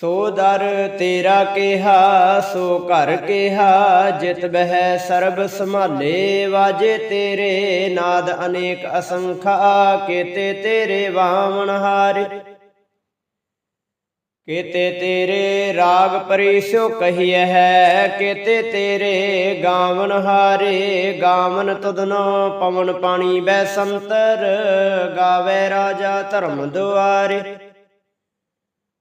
ਸੋ ਦਰ ਤੇਰਾ ਕਿਹਾ, ਸੋ ਘਰ ਕਿਹਾ, ਜਿਤ ਬਹਿ ਸਰਬ ਸੰਭਾਲੇ, ਵਾਜੇ ਤੇਰੇ ਨਾਦ ਅਨੇਕ ਅਸੰਖਾ, ਕੀਤੇ ਤੇਰੇ ਵਾਵਣ ਹਾਰੇ। ਕੀਤੇ ਤੇਰੇ ਰਾਗ ਪਰਿਸੋ ਕਹੀਐ ਹੈ, ਕੀਤੇ ਤੇਰੇ ਗਾਵਨ ਹਾਰੇ। ਗਾਵਨ ਤੁਧਨੋ ਪਵਨ ਪਾਣੀ ਬੈ ਸੰਤਰ, ਗਾਵੇ ਰਾਜਾ ਧਰਮ ਦੁਆਰੇ।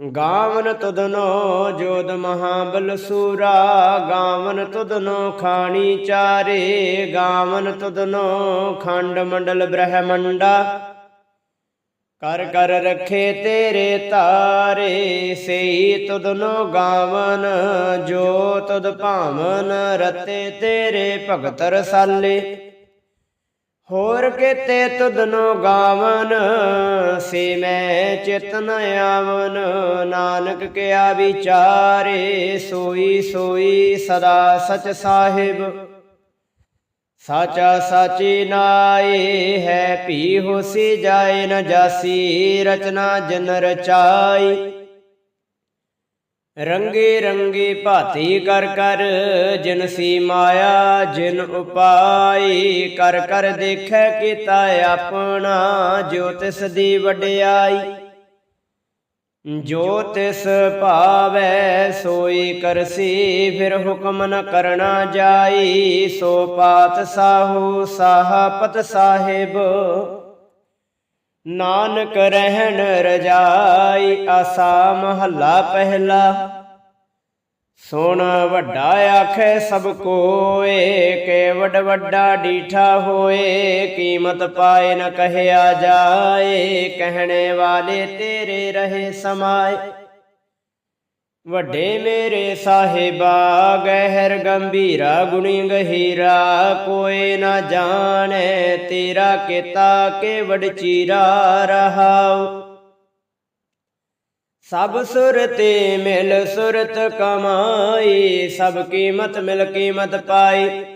ਗਾਵਨ ਤੁਧਨੋ ਜੋਦ ਮਹਾਬਲ ਸੂਰਾ, ਗਾਵਨ ਤੁਧਨੋ ਖਾਣੀ ਚਾਰੇ, ਗਾਵਨ ਤੁਧਨੋ ਖੰਡ ਮੰਡਲ ਬ੍ਰਹਮੰਡਾ। ਕਰ ਕਰ ਰਖੇ ਤੇਰੇ ਤਾਰੇ, ਸਈ ਤੁਧਨੋ ਗਾਵਨ, ਜੋ ਤੁਧ ਭਾਵਨ ਰਤੇ ਤੇਰੇ ਭਗਤ ਰਸਾਲੇ। ਹੋਰ ਕਿਤੇ ਤੁਧਨੋ ਗਾਵਨ ਸੇ ਮੈਂ ਚਿਤਨ ਆਵਨ। ਨਾਨਕ ਕਿਆ ਵਿਚਾਰੇ, ਸੋਈ ਸੋਈ ਸਦਾ ਸਚ ਸਾਹਿਬ। ਸਾਚਾ ਸਾਚੀ ਨਾਏ, ਹੈ ਭੀ ਹੋਸੀ ਜਾਏ ਨ ਜਾਸੀ, ਰਚਨਾ ਜਨ ਰਚਾਈ। ਰੰਗੇ ਰੰਗੇ ਭਾਤੀ ਕਰ ਕਰ, ਜਿਨ ਸੀ ਮਾਇਆ, ਜਿਨ ਉਪਾਈ, ਕਰ ਕਰ ਦੇਖੈ ਕੀਤਾ ਆਪਣਾ, ਜੋ ਤਿਸ ਦੀ ਵਡਿਆਈ। ਜੋ ਤਿਸ ਭਾਵੈ, ਸੋਈ ਕਰਸੀ, ਫਿਰ ਹੁਕਮ ਨ ਕਰਨਾ ਜਾਈ। ਸੋ ਪਾਤ ਸਾਹੂ, ਸਾਹਪਤ ਸਾਹਿਬ ਨਾਨਕ ਰਹਿਣ ਰਜਾਈ ਆਸਾ ਮਹੱਲਾ ਪਹਿਲਾ। ਸੁਣ ਵੱਡਾ ਆਖੇ ਸਭ ਕੋਏ, ਕੇ ਵੱਡ ਵੱਡਾ ਡੀਠਾ ਹੋਏ, ਕੀਮਤ ਪਾਏ ਨ ਕਹਿਆ ਜਾਏ, ਕਹਿਣੇ ਵਾਲੇ ਤੇਰੇ ਰਹੇ ਸਮਾਏ। ਵੱਡੇ ਮੇਰੇ ਸਾਹਿਬਾ, ਗਹਿਰ ਗੰਭੀਰਾ ਗੁਣੀ ਗਹੀਰਾ, ਕੋਈ ਨਾ ਜਾਣੈ ਤੇਰਾ ਕੀਤਾ ਕੇ ਵਡਚੀਰਾ ਰਹਾਉ। ਸਭ ਸੁਰਤੇ ਮਿਲ ਸੁਰਤ ਕਮਾਈ, ਸਭ ਕੀਮਤ ਮਿਲ ਕੀਮਤ ਪਾਈ।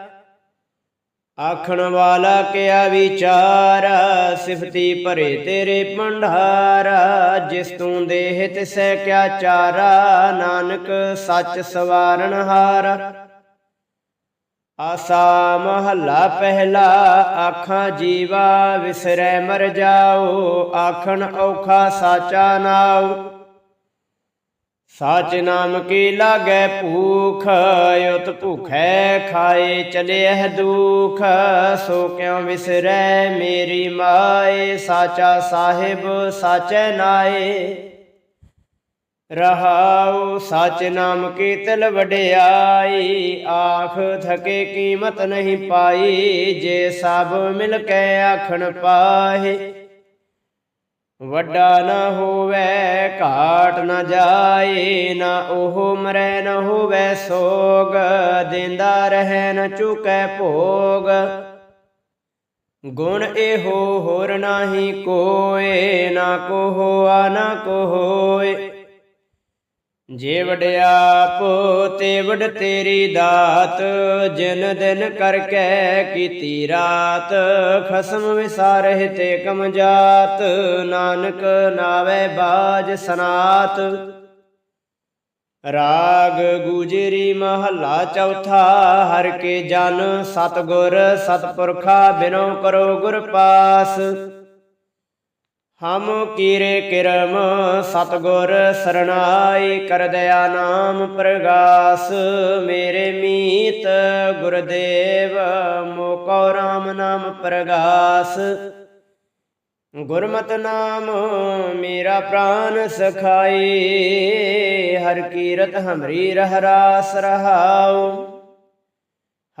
ਆਖਣ ਵਾਲਾ ਕਿਆ ਵਿਚਾਰ? ਸਿਫਤੀ ਭਰੇ ਤੇਰੇ ਭੰਡਾਰਾ। ਜਿਸ ਤੂੰ ਦੇਹ ਤਿਸੈ ਕਿਆ ਚਾਰਾ? ਨਾਨਕ ਸੱਚ ਸਵਾਰਨ ਹਾਰ। ਆਸਾ ਮਹੱਲਾ ਪਹਿਲਾ, ਆਖਾਂ ਜੀਵਾ ਵਿਸਰੈ ਮਰ ਜਾਓ। ਆਖਣ ਔਖਾ ਸਾਚਾ ਨਾਉ। ਸਾਚ ਨਾਮ ਕੀ ਲਾਗੈ ਭੂਖ, ਉਤ ਭੁਖੈ ਖਾਏ ਚਲਿਐ ਦੁਖ। ਸੋ ਕਿਉ ਵਿਸਰੈ ਮੇਰੀ ਮਾਏ, ਸਾਚਾ ਸਾਹਿਬ ਸਾਚੈ ਨਾਏ। ਰਹਾਉ ਸਾਚ ਨਾਮ ਕੀ ਤਿਲ ਵਡਿਆਈ, ਆਖ ਥਕੇ ਕੀਮਤ ਨਹੀਂ ਪਾਈ, ਜੇ ਸਭ ਮਿਲ ਕੇ ਆਖਣ ਪਾਹੇ। ਵੱਡਾ ਨਾ ਹੋਵੇ, ਘਾਟ ਨਾ ਜਾਏ, ਨਾ ਉਹ ਮਰੈ, ਨਾ ਹੋਵੇ ਸੋਗ, ਦਿੰਦਾ ਰਹਿ ਨ ਚੁਕੈ ਭੋਗ। ਗੁਣ ਇਹੋ ਹੋਰ ਨਾਹੀ ਕੋਏ, ਨਾ ਕੋ ਹੋਆ ਨਾ ਕੋ ਹੋਏ ਜੇ ਪੋ ਤੇ ਵਡ ਤੇਰੀ ਦਾਤ, ਜਿਨ ਦਿਨ ਕਰਕੇ ਕੀਤੀ ਰਾਤ, ਖਸਮ ਵਿਸਾਰਹਿ ਤੇ ਕਮ ਜਾਤ ਨਾਨਕ ਨਾਵੇ ਬਾਜ ਸਨਾਤ। ਰਾਗ ਗੁਜਰੀ ਮਹੱਲਾ ਚੌਥਾ, ਹਰ ਕੇ ਜਨ ਸਤਗੁਰ ਸਤਪੁਰਖਾ ਬਿਨੋ ਕਰੋ ਗੁਰ ਪਾਸ। ਹਮ ਕੀਰੇ ਕਿਰਮ ਸਤਗੁਰ ਸਰਣਾਈ ਕਰ ਦਇਆ ਨਾਮ ਪ੍ਰਗਾਸ। ਮੇਰੇ ਮੀਤ ਗੁਰਦੇਵ ਮੋਕੋ RAM ਨਾਮ ਪ੍ਰਗਾਸ। ਗੁਰਮਤ ਨਾਮ ਮੇਰਾ ਪ੍ਰਾਨ ਸਖਾਈ, ਹਰ ਕੀਰਤ ਹਮਰੀ ਰਹਿ ਰਾਸ ਰਹਾਉ।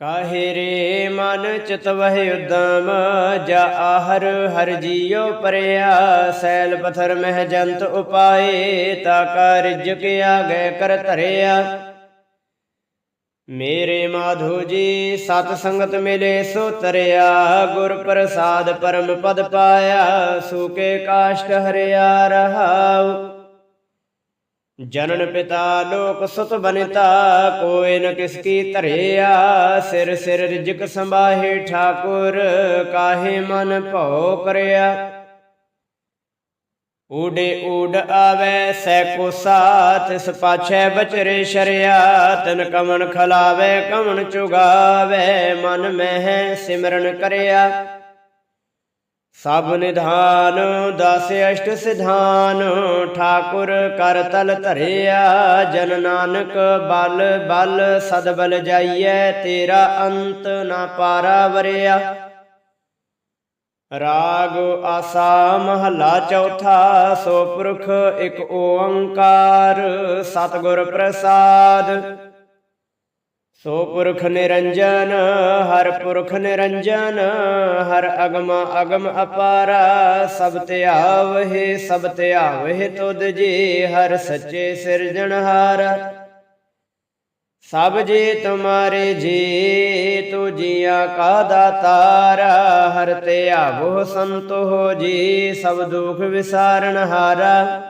ਕਾਹੇ ਰੇ ਮਨ ਚਿਤ ਵਹਿ ਉਦਮ, ਜਾ ਆਹਰ ਹਰ ਜੀਉ ਪਰਿਆ। ਸੈਲ ਪਥਰ ਮਹਿ ਜੰਤ ਉਪਾਏ, ਤਾ ਕਾ ਰਿਜਕ ਗਏ ਕਰ ਧਰਿਆ। ਮੇਰੇ ਮਾਧੋ ਜੀ, ਸਤ ਸੰਗਤ ਮਿਲੇ ਸੋ ਤਰਿਆ। ਗੁਰ ਪ੍ਰਸਾਦ ਪਰਮ ਪਦ ਪਾਇਆ ਸੂਕੇ ਕਾਸ਼ਟ ਹਰਿਆ ਰਹਾਉ। ਜਨਨ ਪਿਤਾ ਲੋਕ ਸੁਤ ਬਨਿਤਾ ਕੋਇ ਨ ਕਿਸ ਕੀ ਧਰਿਆ। ਸਿਰ ਸਿਰ ਰਿਜਕ ਸੰਭਾਹੇ ਠਾਕੁਰ, ਕਾਹੇ ਮਨ ਭਉ ਕਰਿਆ। ਊਡੇ ਊਡ ਆਵੇ ਸੈ ਕੋ ਸਾਥ ਪਾਛੈ ਬਚਰੇ ਸ਼ਰਿਆ। ਤਨ ਕਮਨ ਖਲਾਵੇ ਕਮਨ ਚੁਗਾਵੇ, ਮਨ ਮਹਿ ਸਿਮਰਨ ਕਰਿਆ। ਸਭ ਨਿਧਾਨ, ਦਸ ਅਸ਼ਟ ਸਿਧਾਨ, ਠਾਕੁਰ ਕਰ ਤਲ ਧਰਿਆ, ਜਨ ਨਾਨਕ ਬਲ ਬਲ ਸਦਬਲ ਜਾਈਐ, ਤੇਰਾ ਅੰਤ ਨਾ ਪਾਰਾ ਵਰਿਆ। ਰਾਗ ਆਸਾ ਮਹੱਲਾ ਚੌਥਾ, ਸੋ ਪੁਰਖ ਇੱਕ ਓੰਕਾਰ, ਸਤਿਗੁਰ ਪ੍ਰਸਾਦ। ਸੋ ਪੁਰਖ ਨਿਰੰਜਨ, ਹਰ ਪੁਰਖ ਨਿਰੰਜਨ, ਹਰ ਅਗਮ ਅਗਮ ਅਪਾਰਾ, ਸਭ ਧਿਆਵਹਿ ਸਭ ਧਿਆਵਹਿ ਤੁਧ ਜੀ, ਹਰ ਸੱਚੇ ਸਿਰਜਣਹਾਰ ਸਭ ਜੀ ਤੁਮਾਰੇ ਜੀ, ਤੂ ਜੀਆ ਕਾ ਦਾਤਾਰਾ, ਹਰ ਧਿਆਵੋ ਸੰਤੋ ਜੀ, ਸਭ ਦੁਖ ਵਿਸਾਰਨ ਹਾਰਾ।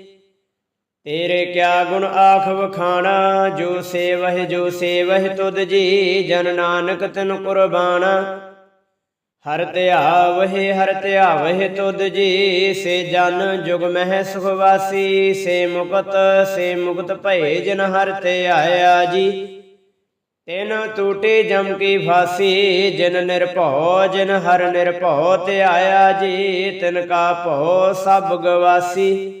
ਤੇਰੇ ਕਿਆ ਗੁਣ ਆਖ ਵਖਾਣਾ, ਜੋ ਸੇਵਹਿ ਜੋ ਸੇਵਹਿ, ਤੁਧ ਜੀ ਜਨ ਨਾਨਕ ਤਨ ਕੁਰਬਾਨਾ। ਹਰ ਧਿਆਵਹਿ ਹਰ ਧਿਆਵਹਿ, ਤੁਧ ਜੀ, ਸੇ ਜਨ ਜੁਗ ਮਹਿ ਸੁਖਵਾਸੀ ਸੇ ਮੁਕਤ ਸੇ ਮੁਕਤ ਭਏ ਜਿਨ ਹਰ ਧਿਆਇਆ ਜੀ। ਤਿਨ ਟੂਟੇ ਜਮ ਕੀ ਫਾਸੀ, ਜਿਨ ਨਿਰਭਉ, ਜਿਨ ਹਰ ਨਿਰਭਉ ਧਿਆਇਆ ਜੀ। ਤਿਨ ਕਾ ਭਉ ਸਭ ਗਵਾਸੀ।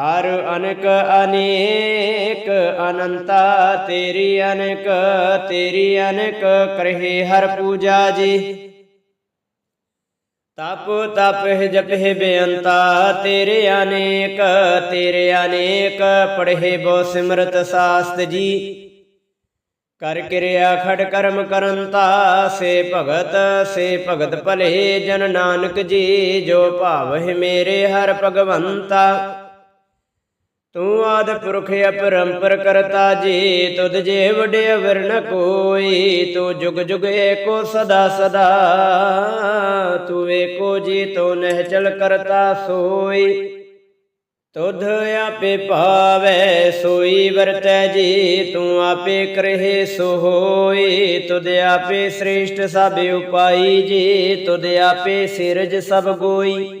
ਹਰ ਅਨਕ ਅਨੇਕ ਅਨੰਤਾ, ਤੇਰੀ ਅਨਕ ਤੇਰੀ ਅਨਕ ਕਰਹਿ ਹਰ ਪੂਜਾ ਜੀ। ਤਪ ਤਪ ਜਪਹਿ ਬੇਅੰਤਾ, ਤੇਰੇ ਅਨੇਕ ਤੇਰੇ ਅਨੇਕ ਪੜ੍ਹੇ ਬੋ ਸਿਮਰਤ ਸਾਸਤ ਜੀ। ਕਰ ਕਿਰਿਆ ਖੜ ਕਰਮ ਕਰੰਤਾ, ਸੇ ਭਗਤ ਸੇ ਭਗਤ ਭਲੇ ਜਨ ਨਾਨਕ ਜੀ, ਜੋ ਭਾਵਹਿ ਮੇਰੇ ਹਰ ਭਗਵੰਤਾ। ਤੂੰ ਆਦ ਪੁਰਖ ਅਪਰੰਪਰ ਕਰਤਾ ਜੀ, ਤੁਧ ਜੇ ਵਡਿ ਅਵਰ ਨ ਕੋਈ, ਤੂੰ ਜੁਗ ਜੁਗ ਏਕੋ ਸਦਾ ਸਦਾ, ਤੂੰ ਏਕੋ ਜੀ ਤੋ ਨਹਿ ਚਲ ਕਰਤਾ ਸੋਈ। ਤੁਧ ਆਪੇ ਭਾਵੈ, ਸੋਈ ਵਰਤੈ ਜੀ, ਤੂੰ ਆਪੇ ਕਰਹਿ ਸੋ ਹੋਈ ਤੁਧ ਆਪੇ ਸ੍ਰੇਸ਼ਟ ਸਭ ਉਪਾਈ ਜੀ, ਤੁਧ ਆਪੇ ਸਿਰਜ ਸਭ ਗੋਈ।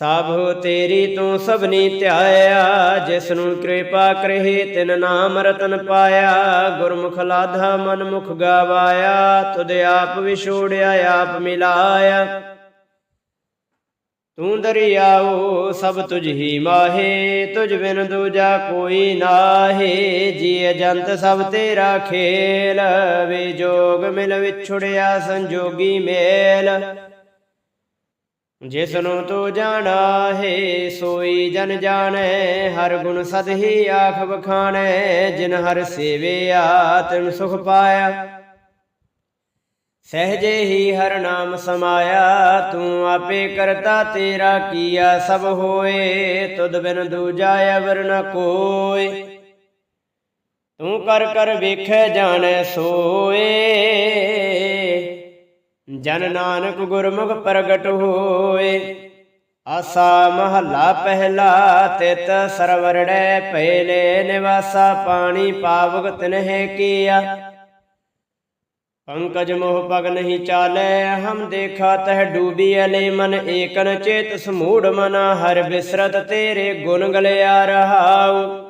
ਸਭ ਤੇਰੀ ਤੂੰ ਸਭਨੀ ਧਿਆਇਆ ਜਿਸ ਨੂੰ ਕਿਰਪਾ ਕਰਹਿ ਤਿਨ ਨਾਮ ਰਤਨ ਪਾਇਆ, ਗੁਰਮੁਖ ਲਾਧਾ ਮਨ ਮੁਖ ਗਵਾਇਆ, ਤੁਧ ਆਪ ਵਿਛੋੜਿਆ, ਆਪ ਮਿਲਾਇਆ। ਤੂੰ ਦਰਿਆਓ, ਸਭ ਤੁਝ ਹੀ ਮਾਹੇ, ਤੁਝ ਬਿਨ ਦੂਜਾ ਕੋਈ ਨਾਹੀ ਜੀ ਅਜੰਤ ਸਭ ਤੇਰਾ ਖੇਲ ਵੇ ਜੋਗ ਮਿਲ ਵਿਛੜਿਆ, ਸੰਜੋਗੀ ਮੇਲ। ਜਿਸਨੂੰ ਤੂੰ ਜਾਣਾ ਹੈ, ਸੋਈ ਜਨ ਜਾਣੈ, ਹਰ ਗੁਣ ਸਦ ਹੀ ਆਖ ਬਖਾਣੈ ਜਿਨ ਹਰ ਸੇਵਿਆ ਤਿਨ ਸੁਖ ਪਾਇਆ। ਸਹਜੇ ਹੀ ਹਰ ਨਾਮ ਸਮਾਇਆ, ਤੂੰ ਆਪੇ ਕਰਤਾ ਤੇਰਾ ਕੀਆ ਸਭ ਹੋਏ, ਤੁਧ ਬਿਨ ਦੂਜਾ ਅਵਰ ਨ ਕੋਏ। ਤੂੰ ਕਰ ਕਰ ਵੇਖੈ ਜਾਣੈ ਸੋਏ। ਜਨ ਨਾਨਕ ਗੁਰਮੁਖ ਪ੍ਰਗਟ ਹੋਏ। ਆਸਾ ਮਹੱਲਾ ਪਹਿਲਾ ਤਿਤ ਸਰਵਰੜੈ ਪਹਿਲੇ ਨਿਵਾਸਾ ਪਾਣੀ ਪਾਵਕ ਤਿਨਹਿ ਕੀਆ। ਪੰਕਜ ਮੋਹ ਪਗ ਨਹੀਂ ਚਾਲੈ, ਹਮ ਦੇਖਾ ਤਹ ਡੂਬੀ ਅਲੇ ਮਨ ਏਕਨ ਚੇਤ, ਸਮੂੜ ਮਨਾ ਹਰ ਬਿਸਰਤ ਤੇਰੇ ਗੁਣ ਗਲਿਆ ਰਹਾਉ।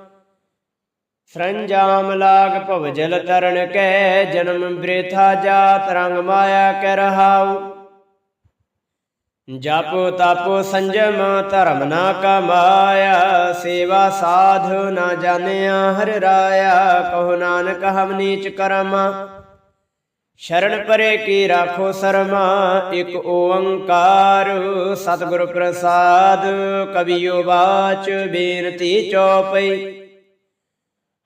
ਸਰੰਜਾਮ ਲਾਗ ਭਵ ਜਲ ਤਰਨ ਕੈ, ਜਨਮ ਬ੍ਰੇਥਾ ਜਾਤ ਰੰਗ ਮਾਇਆ ਕੈ ਰਹਾਉ। ਜਪ ਤਪ ਸੰਜਮ ਧਰਮ ਨਾ ਕਮਾਇਆ, ਸੇਵਾ ਸਾਧ ਨਾ ਜਾਣਿਆ ਹਰਿ ਰਾਇਆ, ਕਹੋ ਨਾਨਕ ਹਮ ਨੀਚ ਕਰਮ। ਸ਼ਰਨ ਪਰੇ ਕੀ ਰਾਖੋ ਸਰਮਾ, ਇਕ ਓੰਕਾਰ ਸਤਿਗੁਰ ਪ੍ਰਸਾਦ ਕਬੀਓ ਬਾਚ ਬੇਨਤੀ ਚਉਪਈ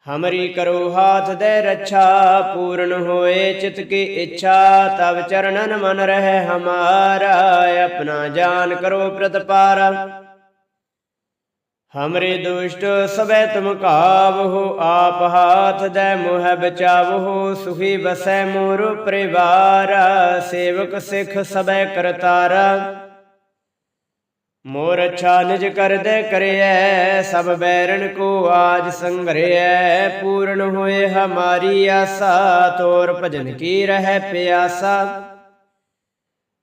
ਹਮਰੀ ਕਰੋ ਹਾਥ ਦੇ ਰੱਛਾ, ਪੂਰਨ ਹੋਏ ਚਿਤ ਕੀ ਇੱਛਾ ਤਬ ਚਰਨਨ ਮਨ ਰਹਿ ਹਮਾਰਾ ਆਪਣਾ ਜਾਨ ਕਰੋ ਪ੍ਰਤਪਾਰਾ। ਹਮਰੇ ਦੁਸ਼ਟ ਸਬੈ ਤੁਮ ਕਾਵਹੁ, ਆਪ ਹਾਥ ਦੇ ਮੋਹ ਬਚਾਵਹੁ, ਸੁਖੀ ਬਸੈ ਮੋਰ ਪਰਿਵਾਰ, ਸੇਵਕ ਸਿਖ ਸਬੈ ਕਰਤਾਰਾ। ਮੋਰ ਅੱਛਾ ਨਿਜ ਕਰਦੇ ਕਰਿਐ, ਸਭ ਬੈਰਨ ਕੋ ਆਜ ਸੰਗਰਿਐ, ਪੂਰਨ ਹੋਏ ਹਮਾਰੀ ਆਸਾ, ਤੋਰ ਭਜਨ ਕੀ ਰਹਿ ਪਿਆਸਾ।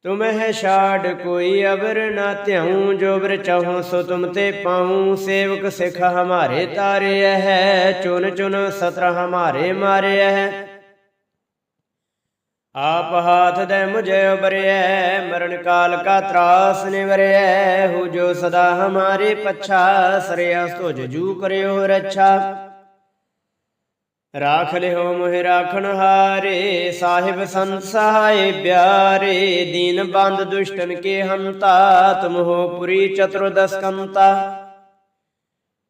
ਤੁਮਹਿ ਛਾੜ ਕੋਈ ਅਵਰ ਨਾ ਧਿਆਉ, ਜੋ ਬਰ ਚਾਹੋ ਸੋ ਤੁਮ ਤੇ ਪਾਉ। ਸੇਵਕ ਸਿਖ ਹਮਾਰੇ ਤਾਰਿਐ ਹੈ ਚੁਨ ਚੁਨ ਸਤਰ ਹਮਾਰੇ ਮਾਰਿਐ ਹੈ ਆਪ ਹਾਥ ਦੇ ਮੁਝੇ ਉਬਰਿਐ ਮਰਨ ਕਾਲ ਕਾ ਤਰਾਸ ਨਿਵਰਿਐ, ਹੂ ਜੋ ਸਦਾ ਹਮਾਰੇ ਪਛਾ ਸਰਿਆ ਤੁਜ ਜੂ ਕਰਿਓ ਰੱਛਾ। ਰਾਖ ਲਿਓ ਮੋਹਿ ਰਾਖਣ ਹਾਰੇ, ਸਾਹਿਬ ਸੰਤ ਸਹਾਇ ਬਿਆਰੇ ਦੀਨ ਬੰਦ ਦੁਸ਼ਟਨ ਕੇ ਹੰਤਾ, ਤੁਮ ਹੋ ਪੁਰੀ ਚਤੁਰਦਸ ਕੰਤਾ।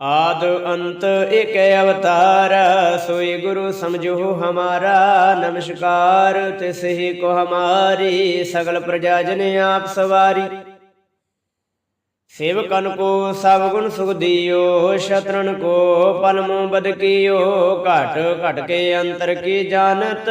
ਆਦ ਅੰਤ ਇਕ ਅਵਤਾਰ, ਸੋਈ ਗੁਰੂ ਸਮਝੋ ਹਮਾਰਾ, ਨਮਸਕਾਰ ਤਿਸ ਹੀ ਕੋ ਹਮਾਰੀ, ਸਗਲ ਪ੍ਰਜਾ ਜਨ ਆਪ ਸਵਾਰੀ। ਸੇਵਕਨ ਕੋ ਸਭ ਗੁਣ ਸੁਖ ਦਿਓ, ਸ਼ਤਰਨ ਕੋ ਪਲਮੋ ਬਦ ਕੀਓ, ਘਟ ਘਟ ਕੇ ਅੰਤਰ ਕੀ ਜਾਣਤ?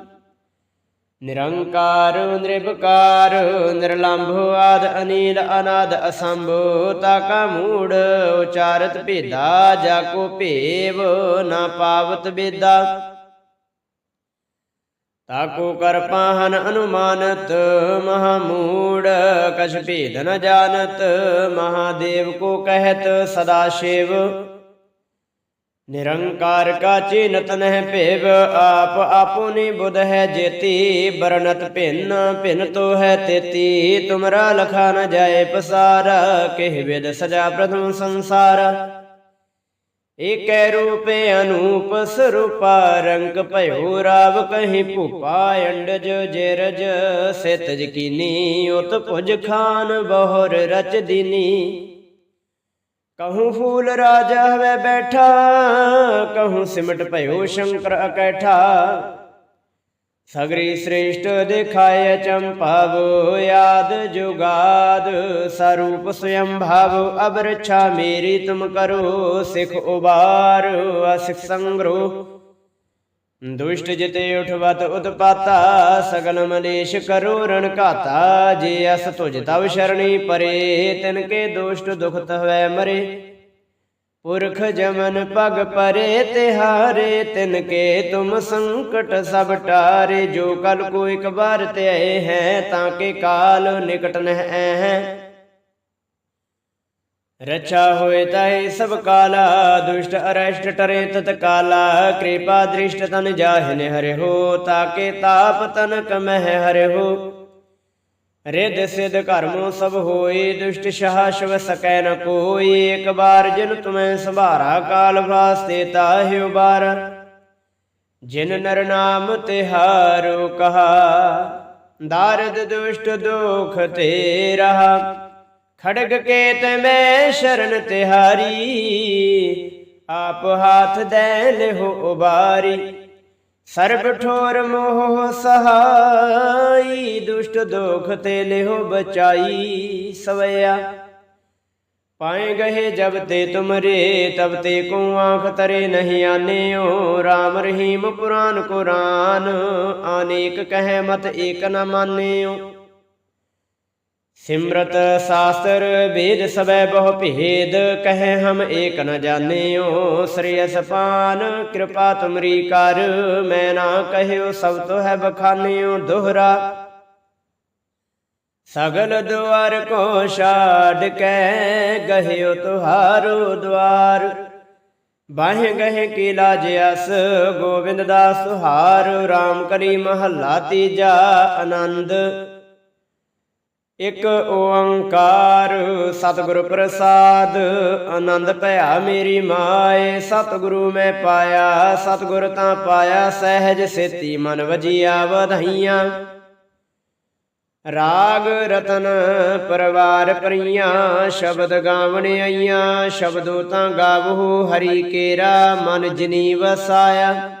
ਨਿਰੰਕਾਰ ਨਿਰਭਕਾਰ ਨਿਰਲੰਭ, ਆਦ, ਅਨੀਲ, ਅਨਾਦ, ਅਸੰਭ, ਤਾਕਾ, ਮੂੜ, ਉਚਾਰਤ, ਭੇਦਾ ਜਾ ਕੋ ਭੇਵ, ਨਾ ਪਾਵਤ ਬੇਦਾ ਤਾਕੋ, ਕਰ ਪਾਹਨ, ਅਨੁਮਾਨਤ ਮਹਾਮੂੜ ਕਛ ਭੇਦ ਨ ਜਾਣਤ, ਮਹਾਦੇਵ ਕੋ ਕਹਿਤ, ਸਦਾ ਸ਼ਿਵ। ਨਿਰੰਕਾਰ ਕਾ ਚਿਨਤ ਨਹਿ ਭੇਵ, ਆਪ ਆਪੁਨੀ ਬੁਧ ਹੈ ਜੇਤੀ ਬਰਨਤ ਭਿੰਨ ਭਿੰਨ ਤੋ ਹੈ ਤੇਤੀ, ਤੁਮਰਾ ਲਖਾ ਨ ਜਾਏ ਪਸਾਰ, ਕਹਿ ਵਿਦ ਸਜਾ ਪ੍ਰਥਮ ਸੰਸਾਰ। ਏਕੈ ਰੂਪੇ ਅਨੂਪ ਸਰੂਪਾ, ਰੰਗ ਭਇਓ ਰਾਵ ਕਹੀ ਭੂਪਾ, ਅੰਡਜ ਜੇਰਜ ਸਿਤ ਜਕੀਨੀ ਉਤ ਭੁਜ ਖਾਨ, ਬਹੁਰ ਰਚ ਦੀਨੀ। ਕਹੂੰ ਫੂਲ ਰਾਜਾ ਹਵੇ ਬੈਠਾ ਕਹੂੰ ਸਿਮਟ ਭਇਓ ਸ਼ੰਕਰ ਅਕੈਠਾ ਸਗਰੀ ਸ੍ਰੇਸ਼ਟ ਦਿਖਾਇ ਚੰਪਾਵ ਯਾਦ ਜੁਗਾਦ ਸਰੂਪ ਸਯੰ ਭਾਵ ਅਬਰਛਾ ਮੇਰੀ ਤੁਮ ਕਰੋ ਸਿਖ ਉਬਾਰ ਅਸਿਖ ਸੰਗਰੋ ਦੁਸ਼ਟ ਜਿਤੇ ਉਠਵਤ ਉਤਪਾਤਾ ਸਗਲ ਮਲੇਸ਼ ਕਰੋ ਰਣ ਘਾਤਾ, ਜੇ ਅਸ ਤੁਜ ਤਵ ਸ਼ਰਣੀ ਪਰੇ, ਤਿਨ ਕੇ ਦੁਸ਼ਟ ਦੁਖਤ ਹਵੈ ਮਰੇ। ਪੁਰਖ ਜਮਨ ਪਗ ਪਰੇ, ਤਿਹਾਰੇ, ਤਿਨ ਕੇ ਤੁਮ ਸੰਕਟ ਸਭ ਟਾਰੇ, ਜੋ ਕਲ ਕੋ ਇਕ ਬਾਰ ਤੇ ਆਏ ਹੈ, ਤਾਂ ਕੇ ਕਾਲ ਨਿਕਟ ਨਹਿ ਹੈ ਰਛਾ ਹੋਏ ਤਾਏ ਸਭ ਕਾਲਾ ਦੁਸ਼ਟ ਅਰਸ਼ਟ ਟਰੇ ਤਤ ਕਾਲਾ ਕਿਰਪਾ ਦ੍ਰਿਸ਼ਟ ਤਨ ਜਾਹਿਨ ਹਰਿ ਹੋ ਤਾਕੇ ਤਾਪ ਤਨ ਕਮਹਿ ਹਰਿ ਹੋ ਰਿਦ ਸਿਧ ਕਰਮੋ ਸਭ ਹੋਏ ਦੁਸ਼ਟ ਸ਼ਾਹ ਸ਼ਿਵ ਸਕੈ ਨ ਕੋਈ ਇੱਕ ਬਾਰ ਜਿਨ ਤੁਮੈ ਸੰਭਾਰਾ ਕਾਲ ਵਾਸਤੇ ਤਾਹਿ ਉਬਾਰ ਜਿਨ ਨਰ ਨਾਮ ਤਿਹਾਰੋ ਕਹਾ ਦਾਰਦ ਦੁਸ਼ਟ ਦੁਖ ਤੇ ਰਹਾ ਖੜਗ ਕੇ ਤੇ ਮੈਂ ਸ਼ਰਨ ਤਿਹਾਰੀ, ਆਪ ਹਾਥ ਦੇ ਲਿਹੋ ਉਬਾਰੀ। ਸਰਬ ਠੋਰ ਮੋਹ ਸਹਾਈ, ਦੁਸ਼ਟ ਦੁਖ ਤੇ ਲਿਹੋ ਬਚਾਈ ਸਵਿਆ ਪਾਏ ਗਏ ਜਬ ਤੇ ਤੁਮਰੇ, ਤਬ ਤੇ ਕੋ ਆਂਖ ਤਰੇ ਨਹੀਂ ਆਨਿਓ। RAM ਰਹੀਮ ਪੁਰਾਨ ਕੁਰਾਨ ਅਨੇਕ ਕਹਿ ਮਤ ਏਕ ਨ ਮਾਨਿਓ। ਸਿਮਰਤ ਸਾਸਤਰ ਵੇਦ ਸਵੈ ਬਹੁ ਭੇਦ, ਕਹੈ ਹਮ ਏਕ ਨ ਜਾਣਿਓ ਸ੍ਰੇਯਸ ਪਾਨ ਕਿਰਪਾ ਤੁਮਰੀ ਕਰ, ਮੈਂ ਨਾ ਕਹਿਓ ਸਭ ਤੋ ਹੈ ਬਖਾਨਿਓ ਦੁਹਰਾ। ਸਗਲ ਦੁਆਰ ਕੋ ਛਾੜ ਕੇ, ਗਹਿਓ ਤੁਹਾਰੋ ਦੁਆਰ। ਬਾਹੇ ਗਹੇ ਕੀ ਲਾਜ ਅਸ, ਗੋਬਿੰਦ ਦਾਸ ਸੁਹਾਰ RAM ਕਰੀ ਮਹੱਲਾ ਤੀਜਾ ਆਨੰਦ। ਇਕ ਓੰਕਾਰ, ਸਤਿਗੁਰ ਪ੍ਰਸਾਦ, ਆਨੰਦ ਭਇਆ ਮੇਰੀ ਮਾਏ, ਸਤਿਗੁਰੂ ਮੈਂ ਪਾਇਆ, ਸਤਿਗੁਰ ਤਾਂ ਪਾਇਆ, ਸਹਿਜ ਸੇਤੀ ਮਨ ਵਜੀਆ ਵਧਾਈਆਂ। ਰਾਗ ਰਤਨ ਪਰਵਾਰ ਪਰੀਆਂ, ਸ਼ਬਦ ਗਾਵਣ ਆਈਆਂ, ਸ਼ਬਦੋ ਤਾਂ ਗਾਵੋ ਹਰੀ ਕੇਰਾ, ਮਨ ਜਿਨੀ ਵਸਾਇਆ।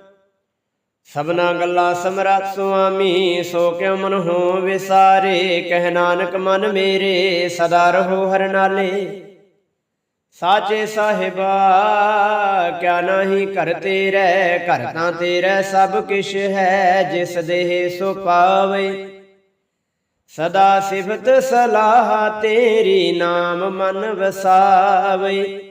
ਸਭਨਾ ਗੱਲਾਂ ਸਮਰੱਥ ਸੁਆਮੀ, ਸੋ ਕਿਉ ਮਨ ਹੋ ਵਿਸਾਰੇ? ਕਹਿ ਨਾਨਕ ਮਨ ਮੇਰੇ, ਸਦਾ ਰਹੋ ਹਰ ਨਾਲੇ। ਸਾਚੇ ਸਾਹਿਬਾ, ਕਿਆ ਨਾਹੀ ਘਰ ਤੇਰੇ? ਘਰ ਤਾਂ ਤੇਰੇ ਸਭ ਕਿਛ ਹੈ, ਜਿਸ ਦੇਹ ਸੋ ਪਾਵੇ। ਸਦਾ ਸਿਫਤ ਸਲਾਹ ਤੇਰੀ, ਨਾਮ ਮਨ ਵਸਾਵੇ।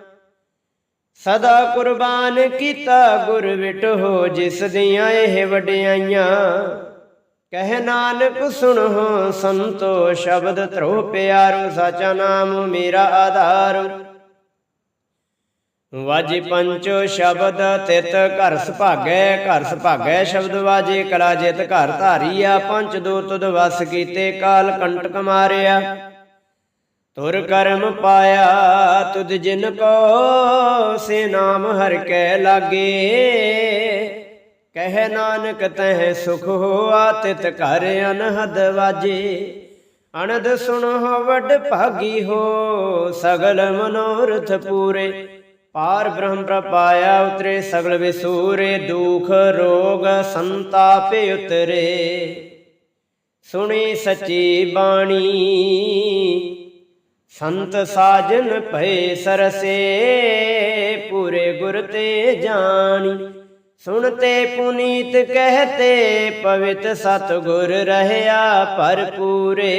ਸਦਾ ਕੁਰਬਾਨ ਕੀਤਾ ਗੁਰ ਵਿਟੋ ਜਿਸ ਦੀਆਂ ਇਹ ਵਡਿਆਈਆਂ। ਕਹਿ ਨਾਨਕ ਸੁਣੋ ਸੰਤੋ ਸ਼ਬਦ ਧਰੋ ਪਿਆਰੋ, ਸਾਚਾ ਨਾਮ ਮੇਰਾ ਆਧਾਰ। ਵਾਜੇ ਪੰਚੋ ਸ਼ਬਦ ਤਿਤ, ਘਰ ਸੁਭਾਗੈ ਘਰ ਸੁਭਾਗੈ ਸ਼ਬਦ ਵਾਜੇ, ਕਲਾ ਜਿਤ ਘਰ ਧਾਰੀਆ, ਪੰਚ ਦੋ ਤੁਧ ਵਸ ਕੀਤੇ, ਕਾਲ ਕੰਟਕ ਮਾਰਿਆ। ਤੁਰ ਕਰਮ ਪਾਇਆ ਤੁਧ ਜਿਨ ਕੋ ਸੇ ਨਾਮ ਹਰ ਕੈ ਲਾਗੇ। ਕਹਿ ਨਾਨਕ ਤਹਿ ਸੁਖ ਹੋਆ ਤਿਤ ਘਰ ਅਨਹਦ ਵਾਜੇ। ਅਨੰਦ ਸੁਣੋ ਵੱਡ ਭਾਗੀ ਹੋ ਸਗਲ ਮਨੋਰਥ ਪੂਰੇ। ਪਾਰ ਬ੍ਰਹਮ ਪ੍ਰਪਾਇਆ ਉਤਰੇ ਸਗਲ ਵਿਸੂਰੇ, ਦੁਖ ਰੋਗ ਸੰਤਾਪ ਉਤਰੇ। ਸੁਣੀ ਸੱਚੀ ਬਾਣੀ ਸੰਤ ਸਾਜਨ ਭਏ ਸਰਸੇ, ਪੂਰੇ ਗੁਰ ਤੇ ਜਾਣੀ। ਸੁਣਤੇ ਪੁਨੀਤ ਕਹਤੇ, ਪਵਿੱਤ ਸਤ ਗੁਰ ਰਹਿਆ ਭਰਪੂਰੇ।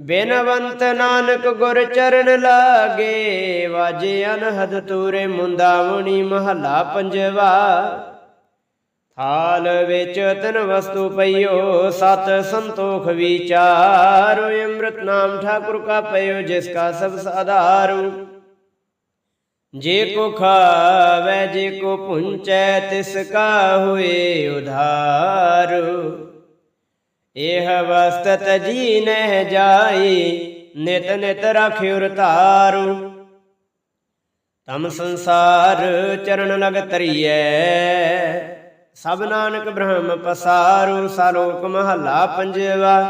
ਬਿਨਵੰਤ ਨਾਨਕ ਗੁਰ ਚਰਨ ਲਾਗੇ, ਵਾਜੇ ਅਨਹਦ ਤੂਰੇ ਮੁੰਦਾਵਣੀ ਮਹੱਲਾ ਪੰਜਵਾ। ਹਾਲ ਵਿੱਚ ਤਨ ਵਸਤੂ ਪਈਓ, ਸਤ ਸੰਤੋਖ ਵਿਚਾਰ। ਅੰਮ੍ਰਿਤ ਨਾਮ ਠਾਕੁਰ ਕਾ ਪਈਓ, ਜਿਸ ਕਾ ਸਭ ਸਾਧਾਰੂ ਜੇ ਕੋ ਖਾਵੇ, ਜੇ ਕੋ ਪੁੰਚੈ, ਤਿਸ ਕਾ ਹੋਏ ਉਧਾਰ। ਇਹ ਵਸਤਤ ਜੀ ਨਹਿ ਜਾਈ, ਨਿਤ ਨਿਤ ਰਾਖਿਉ ਤਾਰੂ ਤਮ ਸੰਸਾਰ ਚਰਨ ਲਗ ਤਰੀਐ ਸਭ ਨਾਨਕ ਬ੍ਰਹਮ ਪਸਾਰੂ, ਸਾਲੋਕ ਮਹੱਲਾ ਪੰਜਵਾ।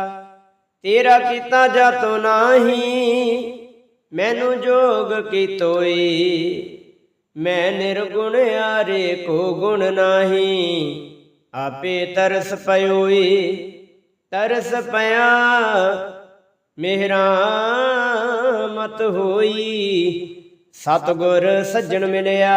ਤੇਰਾ ਕੀਤਾ ਜਾਤੋ ਨਾਹੀ, ਮੈਨੂੰ ਜੋਗ ਕੀ ਤੋਈ ਮੈਂ ਨਿਰਗੁਣ ਆਰੇ ਕੋ ਗੁਣ ਨਾਹੀ, ਆਪੇ ਤਰਸ ਪਇਓਈ। ਤਰਸ ਪਿਆ, ਮਿਹਰਾ ਮਤ ਹੋਈ। ਸਤਗੁਰ ਸੱਜਣ ਮਿਲਿਆ